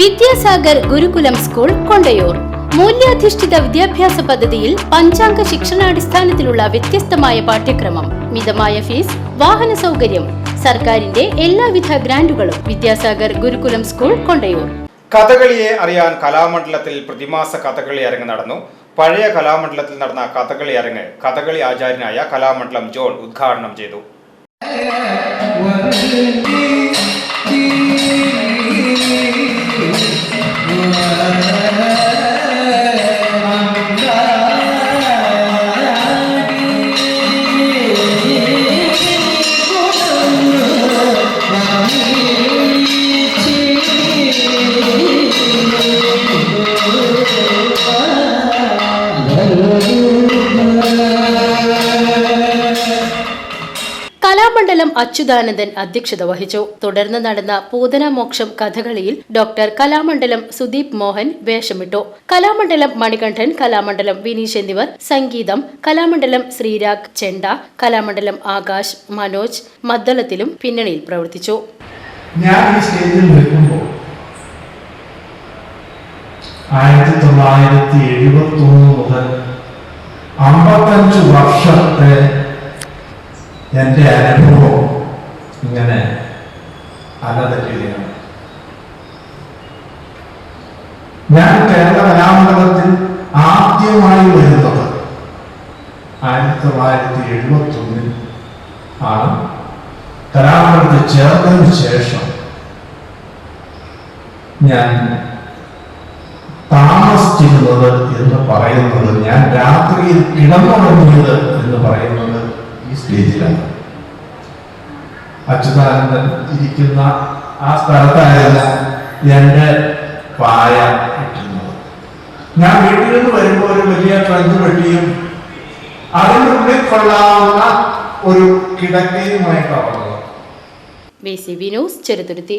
Vidyasagar Gurukulam school Kondayur. മൂല്യാധിഷ്ഠിത വിദ്യാഭ്യാസ പദ്ധതിയിൽ പഞ്ചാംഗ ശിക്ഷണാടിസ്ഥാനത്തിലുള്ള വ്യത്യസ്തമായ പാഠ്യക്രമം. മിതമായ ഫീസ് വാഹന സൗകര്യം സർക്കാരിന്റെ എല്ലാവിധ ഗ്രാന്റുകളും വിദ്യാസാഗർ ഗുരുകുലം സ്കൂൾ കൊണ്ടയൂർ. കഥകളിയെ അറിയാൻ കലാമണ്ഡലത്തിൽ പ്രതിമാസ കഥകളി അരങ്ങ് നടന്നു. പഴയ കലാമണ്ഡലത്തിൽ നടന്ന കഥകളി അരങ്ങ് കഥകളി ആചാര്യനായ കലാമണ്ഡലം ജോൺ ഉദ്ഘാടനം ചെയ്തു. കലാമണ്ഡലം അച്യുതാനന്ദൻ അധ്യക്ഷത വഹിച്ചു. തുടർന്ന് നടന്ന പൂതനാമോക്ഷം കഥകളിയിൽ ഡോക്ടർ കലാമണ്ഡലം സുദീപ് മോഹൻ വേഷമിട്ടു. കലാമണ്ഡലം മണികണ്ഠൻ കലാമണ്ഡലം വിനീഷ് എന്നിവർ സംഗീതം കലാമണ്ഡലം ശ്രീരാഗ് ചെണ്ട കലാമണ്ഡലം ആകാശ് മനോജ് മദ്ദളത്തിലും പിന്നണിയിൽ പ്രവർത്തിച്ചു. ഞാൻ ഈ സ്റ്റേജിൽ നിൽക്കുമ്പോൾ മുതൽ അമ്പത്തഞ്ച് വർഷത്തെ എന്റെ അനുഭവം ഇങ്ങനെ അലതറ്റുകയാണ് ഞാൻ കേരള കലാമണ്ഡലത്തിൽ ആദ്യമായി വരുന്നത് ആയിരത്തി തൊള്ളായിരത്തി എഴുപത്തി ഒന്നിൽ ആണ്. കലാമണ്ഡലത്തിൽ ചേർന്നതിന് ശേഷം ഞാൻ താമസിച്ചിരുന്നത് എന്ന് പറയുന്നത് ഞാൻ രാത്രിയിൽ കിടന്നുറങ്ങിയത് എന്ന് പറയുന്നത് ഈ സ്റ്റേജിലാണ്. അച്യുതാനന്ദൻ ഇരിക്കുന്ന ആ സ്ഥലത്തായിരുന്ന എന്റെ പായ കിട്ടുന്നത് ഞാൻ വീട്ടിൽ നിന്ന് വരുമ്പോൾ ഒരു വലിയ ട്രങ്ക് പെട്ടിയും അതിനുള്ളിൽ കൊള്ളാവുന്ന ഒരു കിടക്കയുമായിട്ടാണ് B C B news Cheruthuruthy